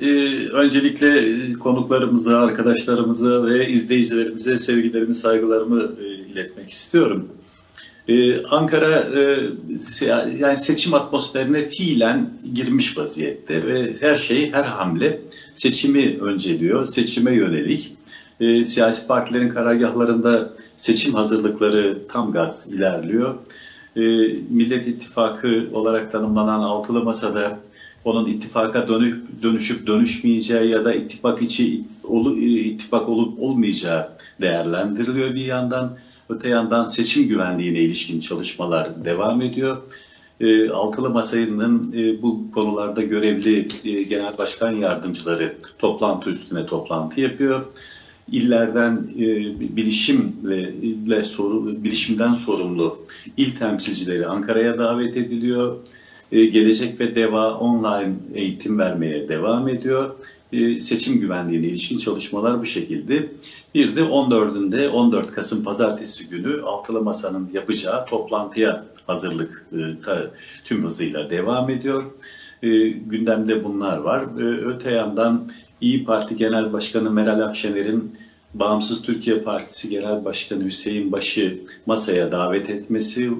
e, öncelikle e, konuklarımıza, arkadaşlarımıza ve izleyicilerimize sevgilerimi, saygılarımı e, iletmek istiyorum. E, Ankara e, yani seçim atmosferine fiilen girmiş vaziyette ve her şey, her hamle seçimi önceliyor, seçime yönelik. E, siyasi partilerin karargahlarında seçim hazırlıkları tam gaz ilerliyor. E, Millet İttifakı olarak tanımlanan altılı masada onun ittifaka dönüp dönüşüp dönüşmeyeceği ya da ittifak içi ittifak olup olmayacağı değerlendiriliyor bir yandan. Öte yandan seçim güvenliğine ilişkin çalışmalar devam ediyor. E, Altılı Masa'nın e, bu konularda görevli e, genel başkan yardımcıları toplantı üstüne toplantı yapıyor. İllerden e, bilişim ve ile soru, bilişimden sorumlu il temsilcileri Ankara'ya davet ediliyor. E, gelecek ve DEVA online eğitim vermeye devam ediyor. E, seçim güvenliğine ilişkin çalışmalar bu şekilde. Bir de 14'ünde 14 Kasım Pazartesi günü Altılı Masa'nın yapacağı toplantıya hazırlık e, tüm hızıyla devam ediyor. Gündemde bunlar var. Öte yandan İyi Parti Genel Başkanı Meral Akşener'in Bağımsız Türkiye Partisi Genel Başkanı Hüseyin Baş'ı masaya davet etmesi,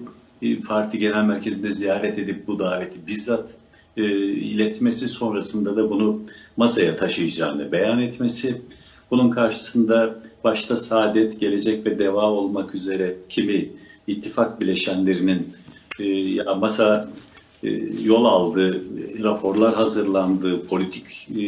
parti genel merkezinde ziyaret edip bu daveti bizzat e, iletmesi sonrasında da bunu masaya taşıyacağını beyan etmesi. Bunun karşısında başta Saadet, Gelecek ve Deva olmak üzere kimi ittifak bileşenlerinin e, ya masa e, yol aldı, raporlar hazırlandı, politik e,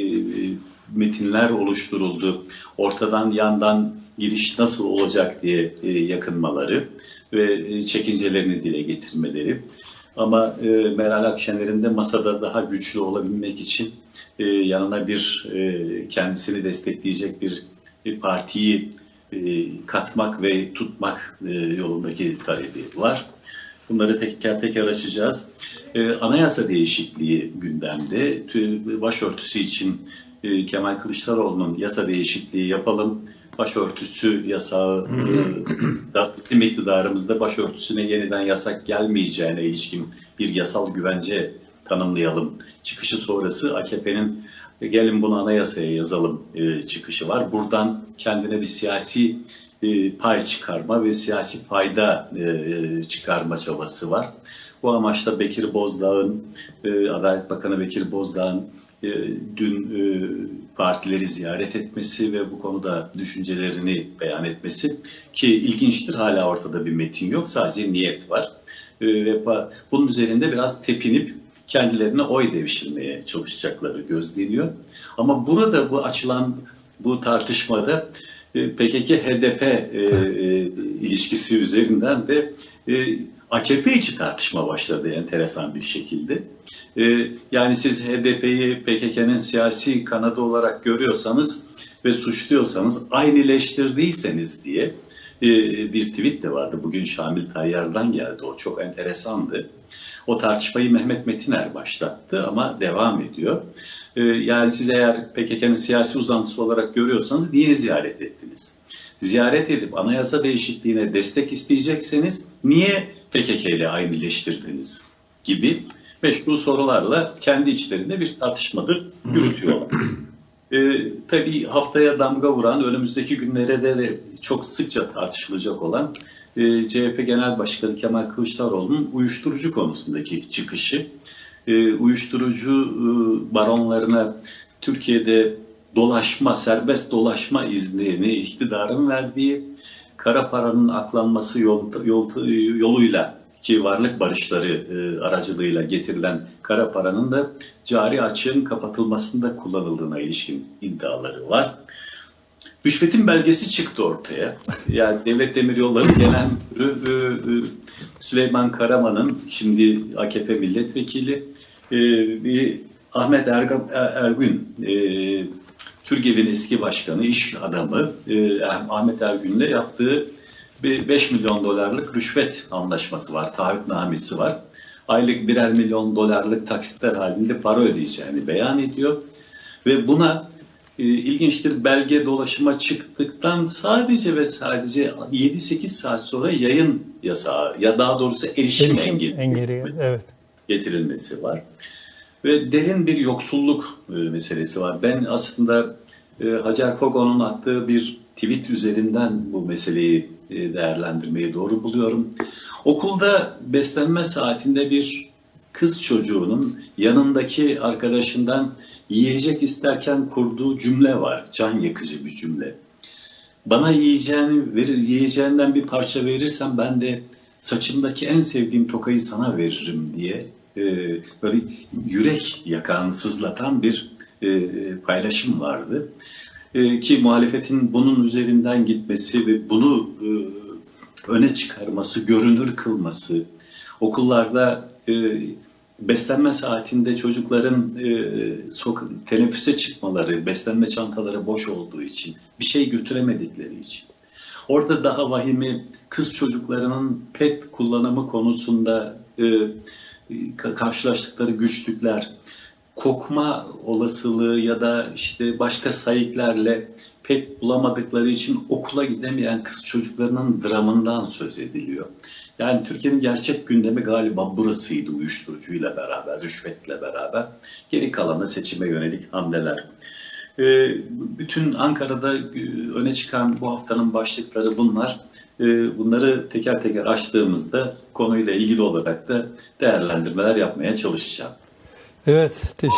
metinler oluşturuldu, ortadan yandan giriş nasıl olacak diye e, yakınmaları ve e, çekincelerini dile getirmeleri. Ama e, Meral Akşener'in de masada daha güçlü olabilmek için e, yanına bir e, kendisini destekleyecek bir, bir partiyi e, katmak ve tutmak e, yolundaki talebi var. Bunları teker teker açacağız. E, anayasa değişikliği gündemde. Başörtüsü için e, Kemal Kılıçdaroğlu'nun yasa değişikliği yapalım başörtüsü yasağı bizim iktidarımızda başörtüsüne yeniden yasak gelmeyeceğine ilişkin bir yasal güvence tanımlayalım. Çıkışı sonrası AKP'nin gelin bunu anayasaya yazalım e, çıkışı var. Buradan kendine bir siyasi e, pay çıkarma ve siyasi fayda e, çıkarma çabası var. Bu amaçla Bekir Bozdağ'ın, e, Adalet Bakanı Bekir Bozdağ'ın dün partileri ziyaret etmesi ve bu konuda düşüncelerini beyan etmesi ki ilginçtir hala ortada bir metin yok sadece niyet var. Ve bunun üzerinde biraz tepinip kendilerine oy devşirmeye çalışacakları gözleniyor. Ama burada bu açılan bu tartışmada PKK-HDP ilişkisi üzerinden de AKP içi tartışma başladı enteresan bir şekilde. Yani siz HDP'yi PKK'nın siyasi kanadı olarak görüyorsanız ve suçluyorsanız aynıleştirdiyseniz diye e, bir tweet de vardı. Bugün Şamil Tayyar'dan geldi. O çok enteresandı. O tartışmayı Mehmet Metiner başlattı ama devam ediyor. Ee, yani siz eğer PKK'nın siyasi uzantısı olarak görüyorsanız niye ziyaret ettiniz? Ziyaret edip anayasa değişikliğine destek isteyecekseniz niye PKK ile aynıleştirdiniz gibi meşru sorularla kendi içlerinde bir tartışmadır yürütüyorlar. ee, tabii haftaya damga vuran, önümüzdeki günlere de çok sıkça tartışılacak olan e, CHP Genel Başkanı Kemal Kılıçdaroğlu'nun uyuşturucu konusundaki çıkışı. E, uyuşturucu e, baronlarına Türkiye'de dolaşma, serbest dolaşma iznini iktidarın verdiği, kara paranın aklanması yol, yol, yoluyla ki varlık barışları e, aracılığıyla getirilen kara paranın da cari açığın kapatılmasında kullanıldığına ilişkin iddiaları var. Rüşvetin belgesi çıktı ortaya. Yani Devlet Demiryolları Genel Müdürü e, e, Süleyman Karaman'ın şimdi AKP milletvekili e, bir Ahmet Erga, Ergün e, Türgev'in eski başkanı, iş adamı e, Ahmet Ergün'le yaptığı bir 5 milyon dolarlık rüşvet anlaşması var, taahhütnamesi var. Aylık birer milyon dolarlık taksitler halinde para ödeyeceğini beyan ediyor. Ve buna e, ilginçtir belge dolaşıma çıktıktan sadece ve sadece 7-8 saat sonra yayın yasağı ya daha doğrusu erişim, erişim engeli, engeli evet. getirilmesi var. ve derin bir yoksulluk e, meselesi var. Ben aslında e, Hacer Kogo'nun attığı bir tweet üzerinden bu meseleyi e, değerlendirmeyi doğru buluyorum. Okulda beslenme saatinde bir kız çocuğunun yanındaki arkadaşından yiyecek isterken kurduğu cümle var. Can yakıcı bir cümle. Bana yiyeceğini verir, yiyeceğinden bir parça verirsen ben de saçımdaki en sevdiğim tokayı sana veririm diye e, böyle yürek yakan, sızlatan bir e, paylaşım vardı. E, ki muhalefetin bunun üzerinden gitmesi ve bunu e, öne çıkarması, görünür kılması, okullarda e, beslenme saatinde çocukların e, sok- teneffüse çıkmaları, beslenme çantaları boş olduğu için, bir şey götüremedikleri için. Orada daha vahimi kız çocuklarının pet kullanımı konusunda e, ka- karşılaştıkları güçlükler, kokma olasılığı ya da işte başka sayıklarla pek bulamadıkları için okula gidemeyen kız çocuklarının dramından söz ediliyor. Yani Türkiye'nin gerçek gündemi galiba burasıydı uyuşturucuyla beraber, rüşvetle beraber. Geri kalanı seçime yönelik hamleler. Ee, bütün Ankara'da e, öne çıkan bu haftanın başlıkları bunlar. Ee, Bunları teker teker açtığımızda konuyla ilgili olarak da değerlendirmeler yapmaya çalışacağım. Evet, teşekkür